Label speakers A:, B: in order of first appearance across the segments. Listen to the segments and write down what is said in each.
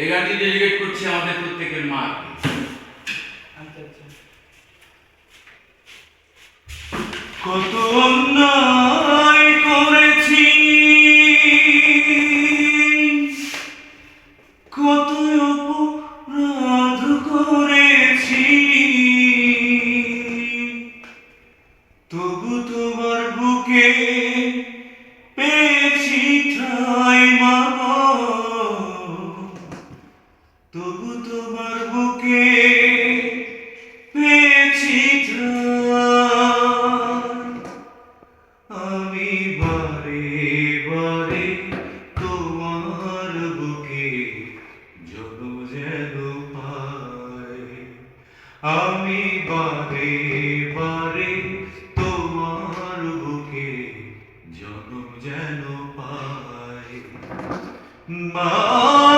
A: এই গানটি ডেডিকেট করছি আমাদের প্রত্যেকের মা।
B: কত অন্যায় করেছি, কত অপরাধ করেছি, তবু তোমার বুকে তবু তোমার বুকে পেয়েছি আমি বারে বারে তোমার বুকে জন্ম যেন পাই। আমি বারে বারে তোমার বুকে জন্ম যেন পাই। মা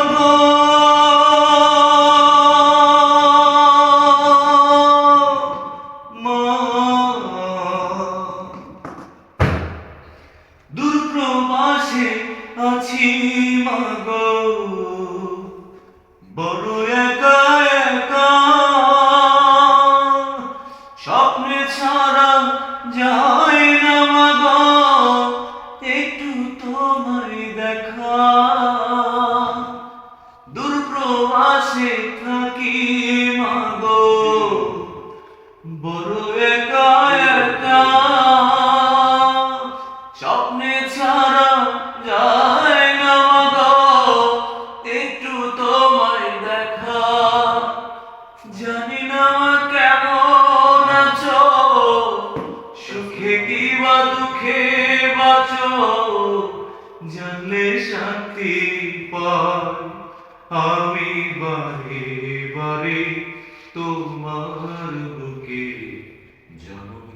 B: একটু দেখা। দূর প্রবাসে থাকি। জানলে শান্তি পাই। আমি বারে বারে তোমার বুকে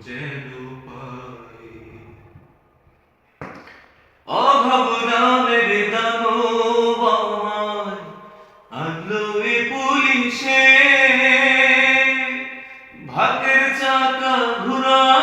B: যেন পাই। অভাব নামের পুলিশে। ভাতের চাকা ঘুরা